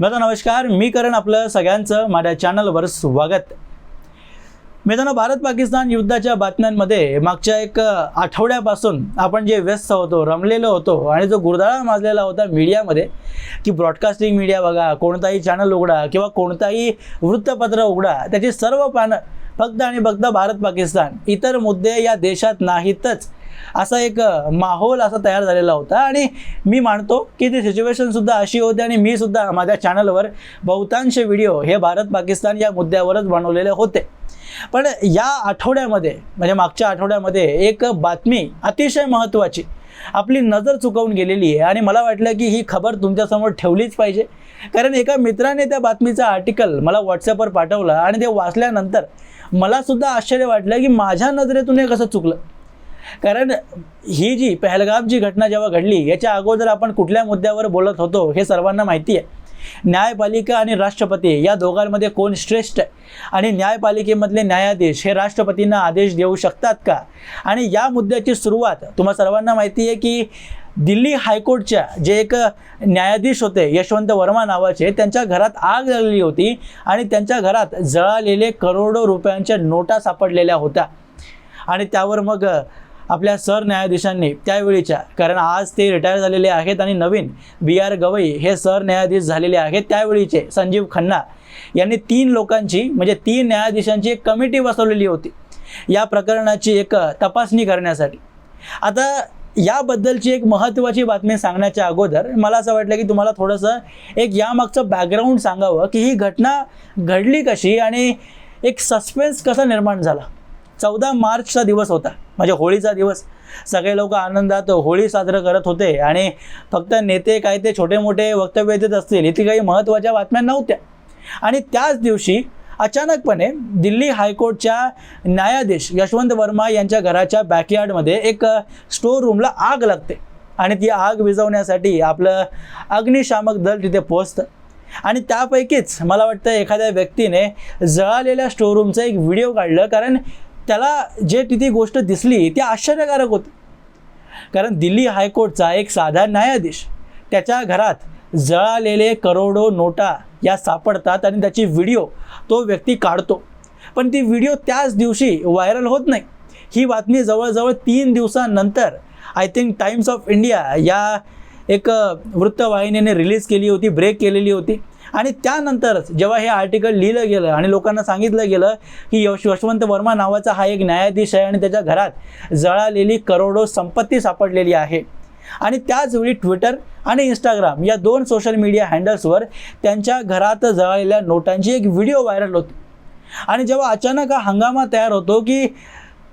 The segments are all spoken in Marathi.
मित्रांनो नमस्कार. मी करण आपलं सगळ्यांचं माझ्या चॅनलवर स्वागत. मित्रांनो भारत पाकिस्तान युद्धाच्या बातम्यांमध्ये मागच्या एक आठवड्यापासून आपण जे व्यस्त होतो रमलेलो होतो आणि जो गुरदाळा माजलेला होता मीडियामध्ये की ब्रॉडकास्टिंग मीडिया बघा कोणताही चॅनल उघडा किंवा कोणताही वृत्तपत्र उघडा त्याची सर्व पानं फक्त आणि फक्त भारत पाकिस्तान इतर मुद्दे या देशात नाहीतच. असा एक माहोल असा तयार झालेला होता. आणि मी मानतो की ती सिच्युएशनसुद्धा अशी होती आणि मी सुद्धा माझ्या चॅनलवर बहुतांश व्हिडिओ हे भारत पाकिस्तान या मुद्द्यावरच बनवलेले होते. पण या आठवड्यामध्ये म्हणजे मागच्या आठवड्यामध्ये एक बातमी अतिशय महत्त्वाची आपली नजर चुकवून गेलेली आहे. आणि मला वाटलं की ही खबर तुमच्यासमोर ठेवलीच पाहिजे. कारण एका मित्राने त्या बातमीचा आर्टिकल मला व्हॉट्सअपवर पाठवलं आणि ते वाचल्यानंतर मला सुद्धा आश्चर्य वाटलं की माझ्या नजरेतून हे कसं चुकलं. कारण ही जी पहलगामची घटना जेव्हा घडली याच्या अगोदर आपण कुठल्या मुद्द्यावर बोलत होतो हे सर्वांना माहिती आहे. न्यायपालिका आणि राष्ट्रपती या दोघांमध्ये कोण श्रेष्ठ आहे? आणि न्यायपालिकेमधले न्यायाधीश हे राष्ट्रपतींना आदेश देऊ शकतात का? आणि या मुद्द्याची सुरुवात तुम्हा सर्वांना माहिती आहे की दिल्ली हायकोर्टच्या जे एक न्यायाधीश होते यशवंत वर्मा नावाचे त्यांच्या घरात आग लागलेली होती आणि त्यांच्या घरात जळालेले करोडो रुपयांच्या नोटा सापडलेल्या होत्या. आणि त्यावर मग आपल्या सरन्यायाधीशांनी त्यावेळीच्या कारण आज ते रिटायर झालेले आहेत आणि नवीन बी आर गवई हे सरन्यायाधीश झालेले आहेत त्यावेळीचे संजीव खन्ना यांनी तीन लोकांची म्हणजे तीन न्यायाधीशांची एक कमिटी बसवलेली होती. या प्रकरणाची एक तपासणी करण्यासाठी. आता याबद्दलची एक महत्त्वाची बातमी सांगण्याच्या अगोदर मला असं वाटलं की तुम्हाला थोडंसं एक यामागचं बॅकग्राऊंड सांगावं की ही घटना घडली कशी आणि एक सस्पेन्स कसा निर्माण झाला. चौदा मार्चचा दिवस होता. म्हणजे होळीचा दिवस. सगळे लोक आनंदात होळी साजरं करत होते आणि फक्त नेते काय ते छोटे मोठे वक्तव्य देत असतील इथे काही महत्त्वाच्या बातम्या नव्हत्या. आणि त्याच दिवशी अचानकपणे दिल्ली हायकोर्टच्या न्यायाधीश यशवंत वर्मा यांच्या घराच्या बॅकयार्डमध्ये एक स्टोर रूमला आग लागते. आणि ती आग विझवण्यासाठी आपलं अग्निशामक दल तिथे पोचतं आणि त्यापैकीच मला वाटतं एखाद्या व्यक्तीने जळालेल्या स्टोरूमचं एक व्हिडिओ काढलं कारण त्याला जे तिथे गोष्ट दिसली ती आश्चर्यकारक होती. कारण दिल्ली हायकोर्टचा एक साधा न्यायाधीश त्याच्या घरात जळालेले करोडो नोटा या सापडतात आणि त्याची व्हिडिओ तो व्यक्ती काढतो. पण ती व्हिडिओ त्याच दिवशी व्हायरल होत नाही. ही बातमी जवळजवळ तीन दिवसानंतर I think Times of India या एक वृत्तवाहिनीने रिलीज केली होती ब्रेक केलेली होती. आणि त्यानंतरच जेव्हा हे आर्टिकल लिहिलं गेलं आणि लोकांना सांगितलं गेलं की यश यशवंत वर्मा नावाचा हा एक न्यायाधीश आहे आणि त्याच्या घरात जळालेली करोडो संपत्ती सापडलेली आहे. आणि त्याचवेळी ट्विटर आणि इंस्टाग्राम या दोन सोशल मीडिया हँडल्सवर त्यांच्या घरात जळालेल्या नोटांची एक व्हिडिओ व्हायरल होती. आणि जेव्हा अचानक हा हंगामा तयार होतो की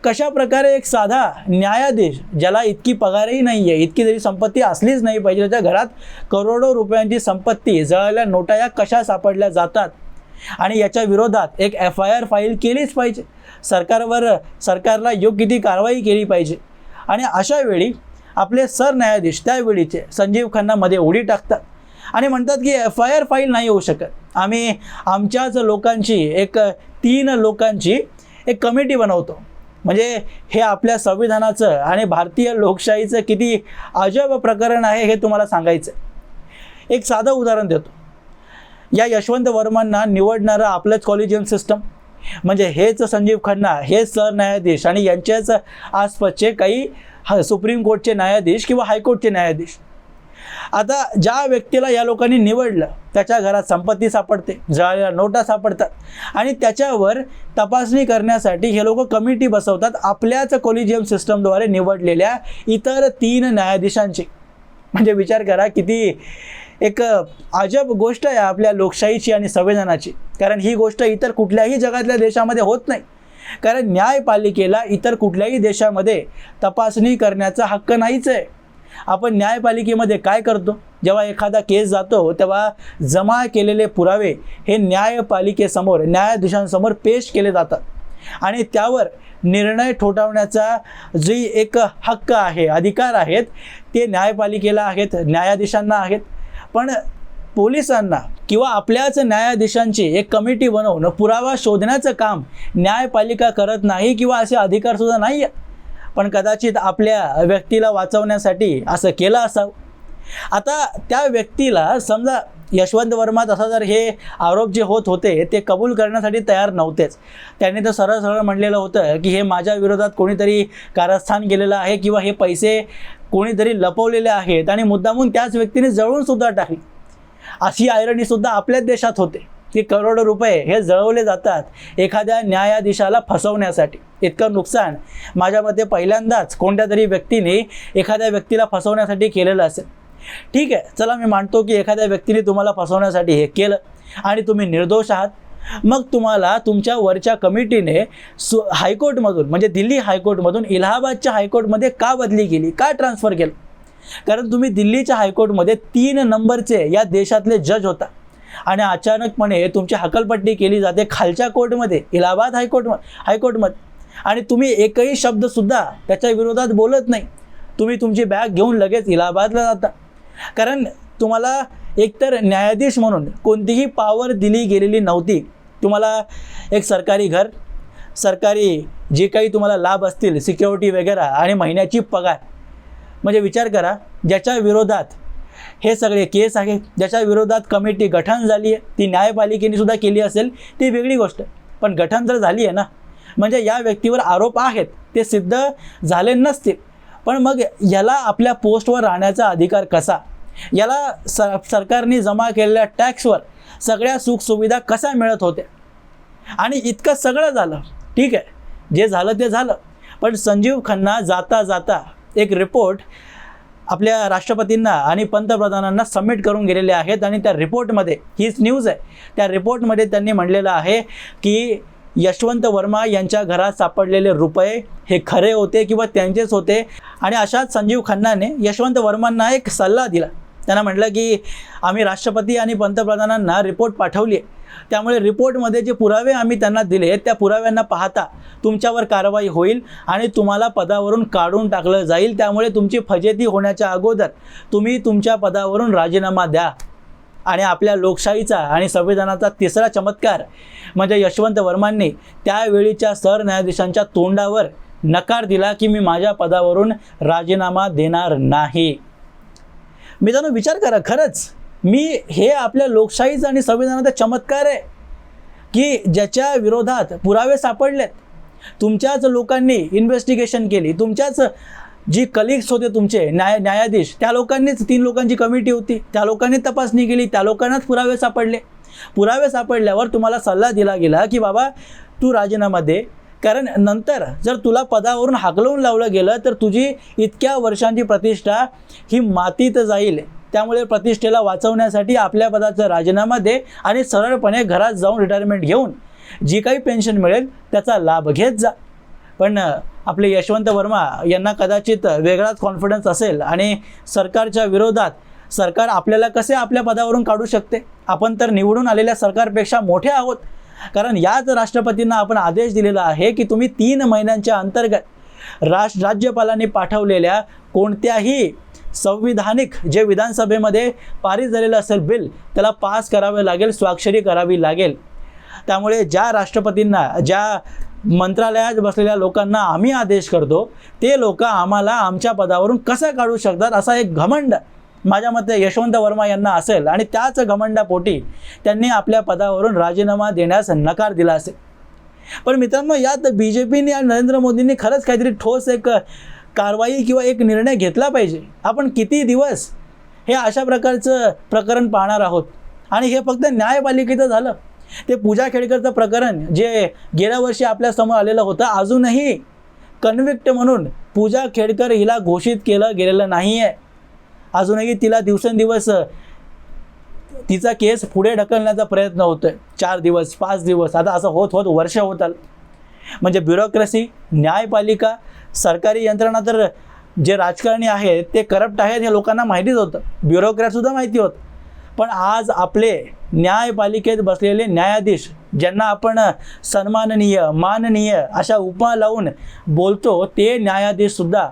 कशा प्रकारे एक साधा न्यायाधीश ज्याला इतकी पगारही नाही आहे इतकी जरी संपत्ती असलीच नाही पाहिजे त्याच्या घरात करोडो रुपयांची संपत्ती जळल्या नोटा या कशा सापडल्या जातात? आणि याच्या विरोधात एक एफ आय आर फाईल केलीच पाहिजे. सरकारवर सरकारला योग्य ती कारवाई केली पाहिजे. आणि अशा वेळी आपले सरन्यायाधीश त्यावेळीचे संजीव खन्नामध्ये उडी टाकतात. आणि म्हणतात की एफ आय आर फाईल नाही होऊ शकत. आम्ही आमच्याच लोकांची एक तीन लोकांची एक कमिटी बनवतो. म्हणजे हे आपल्या संविधानाचं आणि भारतीय लोकशाहीचं किती अजब प्रकरण आहे हे तुम्हाला सांगायचं एक साधं उदाहरण देतो. या यशवंत वर्मांना निवडणारं आपलंच कॉलेजियम सिस्टम म्हणजे हेच संजीव खन्ना हेच सरन्यायाधीश आणि यांच्याच आसपासचे काही सुप्रीम कोर्टचे न्यायाधीश किंवा हायकोर्टचे न्यायाधीश. आता ज्या व्यक्तीला या लोकांनी निवडलं त्याच्या घरात संपत्ती सापडते जळालेल्या नोटा सापडतात. आणि त्याच्यावर तपासणी करण्यासाठी हे लोक कमिटी बसवतात आपल्याच कोलिजियम सिस्टमद्वारे निवडलेल्या इतर तीन न्यायाधीशांची. म्हणजे विचार करा किती एक अजब गोष्ट आहे आपल्या लोकशाहीची आणि संविधानाची. कारण ही गोष्ट इतर कुठल्याही जगातल्या देशामध्ये होत नाही. कारण न्यायपालिकेला इतर कुठल्याही देशामध्ये तपासणी करण्याचा हक्क नाहीच आहे. आपण न्यायपालिकेमध्ये काय करतो? जेव्हा एखादा केस जातो तेव्हा जमा केलेले पुरावे हे न्यायपालिकेसमोर न्यायाधीशांसमोर पेश केले जातात. आणि त्यावर निर्णय ठोठावण्याचा जी एक हक्क आहे अधिकार आहेत ते न्यायपालिकेला आहेत न्यायाधीशांना आहेत. पण पोलिसांना किंवा आपल्याच न्यायाधीशांची एक कमिटी बनवून पुरावा शोधण्याचं काम न्यायपालिका करत नाही किंवा असे अधिकारसुद्धा नाही आहे पण कदाचित आपल्या व्यक्तीला वाचवण्यासाठी असं केलं असावं. आता त्या व्यक्तीला समजा यशवंत वर्मा तसा जर हे आरोप जे होत होते ते कबूल करण्यासाठी तयार नव्हतेच. त्यांनी तर सरळ सरळ म्हणलेलं होतं की हे माझ्या विरोधात कोणीतरी कारस्थान गेलेलं आहे किंवा हे पैसे कोणीतरी लपवलेले आहेत आणि मुद्दामून त्याच व्यक्तीने जळून सुद्धा टाकली. अशी आयरणी सुद्धा आपल्याच देशात होते. की करोडो रुपये हे जळवले जातात एखाद्या न्यायाधीशाला फसवण्यासाठी. इतकं नुकसान माझ्या मते पहिल्यांदाच कोणत्या तरी व्यक्तीने एखाद्या व्यक्तीला फसवण्यासाठी केलेलं असेल. ठीक आहे चला मी मानतो की एखाद्या व्यक्तीने तुम्हाला फसवण्यासाठी हे केलं आणि तुम्ही निर्दोष आहात. मग तुम्हाला तुमच्या वरच्या कमिटीने सु हायकोर्टमधून म्हणजे दिल्ली हायकोर्टमधून इलाहाबादच्या हायकोर्टमध्ये का बदली केली का ट्रान्सफर केलं? कारण तुम्ही दिल्लीच्या हायकोर्टमध्ये तीन नंबरचे या देशातले जज होता. आणि अचानकपणे तुमची हकलपट्टी केली जाते खालच्या कोर्टमध्ये इलाहाबाद हायकोर्ट हायकोर्टमध्ये. आणि तुम्ही एकही शब्दसुद्धा त्याच्या विरोधात बोलत नाही. तुम्ही तुमची बॅग घेऊन लगेच इलाहाबादला जाता. कारण तुम्हाला एकतर न्यायाधीश म्हणून कोणतीही पावर दिली गेलेली नव्हती. तुम्हाला एक सरकारी घर सरकारी जे काही तुम्हाला लाभ असतील सिक्युरिटी वगैरे आणि महिन्याची पगार. म्हणजे विचार करा ज्याच्या विरोधात हे सगळे केस आहे ज्याच्या विरोधात कमिटी गठन झाली आहे ती न्यायपालिकेने सुद्धा केली असेल ती वेगळी गोष्ट. पण गठन जर झाली आहे ना. म्हणजे या व्यक्तीवर आरोप आहेत ते सिद्ध झाले नसतील. पण मग याला आपल्या पोस्टवर राहण्याचा अधिकार कसा? याला स सरकारने जमा केलेल्या टॅक्सवर सगळ्या सुखसुविधा कशा मिळत होत्या? आणि इतकं सगळं झालं ठीक आहे. जे झालं ते झालं. पण संजीव खन्ना जाता जाता एक रिपोर्ट आपल्या राष्ट्रपतींना आणि पंतप्रधानांना सबमिट करून गेलेले आहेत आणि त्या रिपोर्टमध्ये हीच न्यूज आहे. त्या रिपोर्टमध्ये त्यांनी म्हणलेलं आहे की यशवंत वर्मा यांच्या घरात सापडलेले रुपये हे खरे होते किंवा त्यांचेच होते? आणि अशाच संजीव खन्नाने यशवंत वर्मांना एक सल्ला दिला. त्यांना म्हटलं की आम्ही राष्ट्रपती आणि पंतप्रधानांना रिपोर्ट पाठवली आहे त्यामुळे रिपोर्टमध्ये जे पुरावे आम्ही त्यांना दिले त्या पुराव्यांना पाहता तुमच्यावर कारवाई होईल आणि तुम्हाला पदावरून काढून टाकलं जाईल. त्यामुळे तुमची फजेती होण्याच्या अगोदर तुम्ही तुमच्या पदावरून राजीनामा द्या. आणि आपल्या लोकशाहीचा आणि संविधानाचा तिसरा चमत्कार म्हणजे यशवंत वर्मांनी त्यावेळीच्या सरन्यायाधीशांच्या तोंडावर नकार दिला की मी माझ्या पदावरून राजीनामा देणार नाही. मित्रांनो विचार करा खरंच मी हे आपल्या लोकशाहीचं आणि संविधानाचा चमत्कार आहे की ज्याच्या विरोधात पुरावे सापडलेत. तुमच्याच लोकांनी इन्व्हेस्टिगेशन केली. तुमच्याच जी कलिग्स होते तुमचे न्याय न्यायाधीश त्या लोकांनीच तीन लोकांची कमिटी होती. त्या लोकांनी तपासणी केली. त्या लोकांनाच पुरावे सापडले. पुरावे सापडल्यावर तुम्हाला सल्ला दिला गेला की बाबा तू राजीनामा दे. कारण नंतर जर तुला पदावरून हाकलवून लावलं गेलं तर तुझी इतक्या वर्षांची प्रतिष्ठा ही मातीत जाईल. त्यामुळे प्रतिष्ठेला वाचवण्यासाठी आपल्या पदाचा राजीनामा दे आणि सरळपणे घरात जाऊन रिटायरमेंट घेऊन जी काही पेन्शन मिळेल त्याचा लाभ घेत जा. पण आपले यशवंत वर्मा यांना कदाचित वेगळाच कॉन्फिडन्स असेल आणि सरकारच्या विरोधात सरकार आपल्याला कसे आपल्या पदावरून काढू शकते? आपण तर निवडून आलेल्या सरकारपेक्षा मोठे आहोत. कारण याच राष्ट्रपतींना आपण आदेश दिलेला आहे की तुम्ही तीन महिन्यांच्या अंतर्गत राष्ट्र राज्यपालांनी पाठवलेल्या कोणत्याही संविधानिक जे विधानसभेमध्ये पारित झालेलं असेल बिल त्याला पास करावे लागेल स्वाक्षरी करावी लागेल. त्यामुळे ज्या राष्ट्रपतींना ज्या मंत्रालयात बसलेल्या लोकांना आम्ही आदेश करतो ते लोक आम्हाला आमच्या पदावरून कसं काढू शकतात असा एक घमंड माझ्या मते यशवंत वर्मा यांना असेल. आणि त्याच घमंडापोटी त्यांनी आपल्या पदावरून राजीनामा देण्यास नकार दिला असेल. पण मित्रांनो यात बी जे पीने आणि नरेंद्र मोदींनी खरंच काहीतरी ठोस एक कारवाई किंवा एक निर्णय घेतला पाहिजे. आपण किती दिवस हे अशा प्रकारचं प्रकरण पाहणार आहोत? आणि हे फक्त न्यायपालिकेचं झालं. ते पूजा खेडकरचं प्रकरण जे गेल्या वर्षी आपल्यासमोर आलेलं होतं अजूनही कन्व्हिक्ट म्हणून पूजा खेडकर हिला घोषित केलं गेलेलं नाही आहे अजूनही तिला दिवसेंदिवस तिचा केस पुढे ढकलण्याचा प्रयत्न होतो आहे चार दिवस पाच दिवस आता असं होत होत वर्ष होत आलं. म्हणजे ब्युरोक्रेसी न्यायपालिका सरकारी यंत्रणा तर जे राजकारणी आहेत ते करप्ट आहेत हे लोकांना माहितीच होतं. ब्युरोक्रॅटसुद्धा माहिती होतं. पण आज आपले न्यायपालिकेत बसलेले न्यायाधीश ज्यांना आपण सन्माननीय माननीय अशा उपमा लावून बोलतो ते न्यायाधीशसुद्धा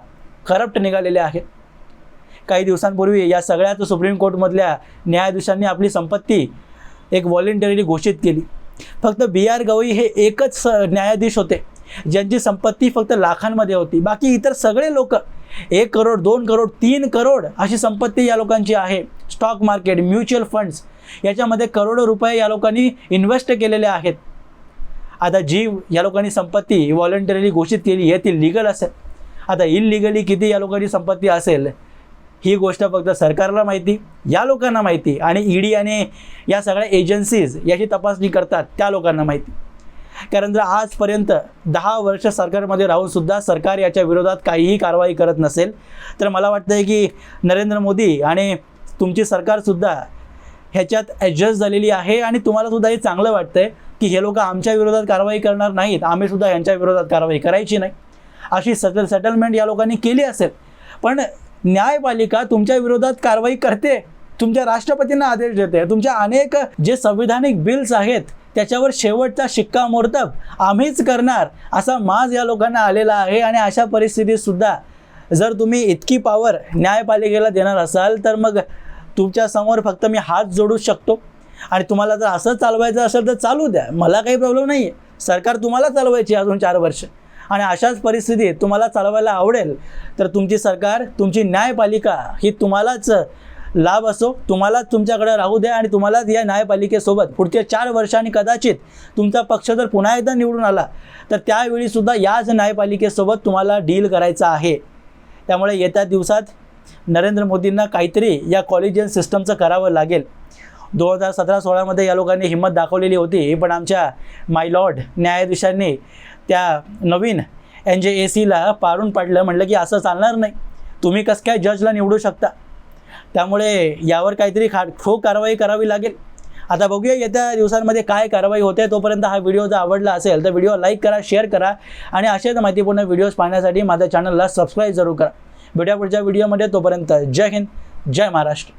करप्ट निघालेले आहेत. काही दिवसांपूर्वी या सगळ्याच सुप्रीम कोर्टमधल्या न्यायाधीशांनी आपली संपत्ती एक व्हॉलेंटरीली घोषित केली. फक्त बी आर गवई हे एकच स- न्यायाधीश होते. ज्यांची संपत्ती फक्त लाखांमध्ये होती बाकी इतर सगळे लोक एक करोड दोन करोड तीन करोड अशी संपत्ती या लोकांची आहे. स्टॉक मार्केट म्युच्युअल फंड्स याच्यामध्ये करोडो रुपये या लोकांनी इन्व्हेस्ट केलेले आहेत. आता जी या लोकांनी संपत्ती व्हॉलंटरीली घोषित केली हे ती लिगल असेल. आता इलिगली किती या लोकांची संपत्ती असेल ही गोष्ट फक्त सरकारला माहिती या लोकांना माहिती आणि ईडी आणि या सगळ्या एजन्सीज याची तपासणी करतात त्या लोकांना माहिती. कारण जर आजपर्यंत दहा वर्ष सरकारमध्ये राहूनसुद्धा सरकार याच्या विरोधात काहीही कारवाई करत नसेल तर मला वाटतं आहे की नरेंद्र मोदी आणि तुमची सरकारसुद्धा ह्याच्यात ॲडजस्ट झालेली आहे आणि तुम्हालासुद्धा हे चांगलं वाटतं आहे की हे लोक आमच्या विरोधात कारवाई करणार नाहीत. आम्हीसुद्धा यांच्या विरोधात कारवाई करायची नाही. अशी सटल सेटलमेंट या लोकांनी केली असेल. पण न्यायपालिका तुमच्या विरोधात कारवाई करते तुमच्या राष्ट्रपतींना आदेश देते तुमच्या अनेक जे संविधानिक बिल्स आहेत त्याच्यावर शेवटचा शिक्कामोर्तब आम्हीच करणार असा माज या लोकांना आलेला आहे. आणि अशा परिस्थितीतसुद्धा जर तुम्ही इतकी पावर न्यायपालिकेला देणार असाल तर मग तुमच्यासमोर फक्त मी हात जोडू शकतो. आणि तुम्हाला जर असं चालवायचं असेल तर चालू द्या. मला काही प्रॉब्लेम नाही आहे सरकार तुम्हाला चालवायची अजून चार वर्ष. आणि अशाच परिस्थितीत तुम्हाला चालवायला आवडेल तर तुमची सरकार तुमची न्यायपालिका ही तुम्हालाच लाभ असो तुम्हालाच तुमच्याकडे राहू द्या आणि तुम्हालाच या न्यायपालिकेसोबत पुढच्या चार वर्षांनी कदाचित तुमचा पक्ष जर पुन्हा एकदा निवडून आला तर त्यावेळीसुद्धा याच न्यायपालिकेसोबत तुम्हाला डील करायचं आहे. त्यामुळे येत्या दिवसात नरेंद्र मोदींना काहीतरी या कॉलेजियन सिस्टमचं करावं लागेल. दोन हजार सतरा सोळामध्ये या लोकांनी हिंमत दाखवलेली होती पण आमच्या माय लॉर्ड न्यायाधीशांनी त्या नवीन एन जे ए सीला पारून पाडलं. म्हटलं की असं चालणार नाही. तुम्ही कसं काय जजला निवडू शकता? त्यामुळे यावर काहीतरी खा ठोक कारवाई करावी लागेल. आता बघूया येत्या दिवसांमध्ये काय कारवाई होते तोपर्यंत हा व्हिडिओ जर आवडला असेल तर व्हिडिओ लाईक करा शेअर करा आणि असेच माहितीपूर्ण व्हिडिओज पाहण्यासाठी माझ्या चॅनलला सबस्क्राईब जरूर करा. भेटूया पुढच्या व्हिडिओमध्ये तोपर्यंत जय हिंद जय महाराष्ट्र.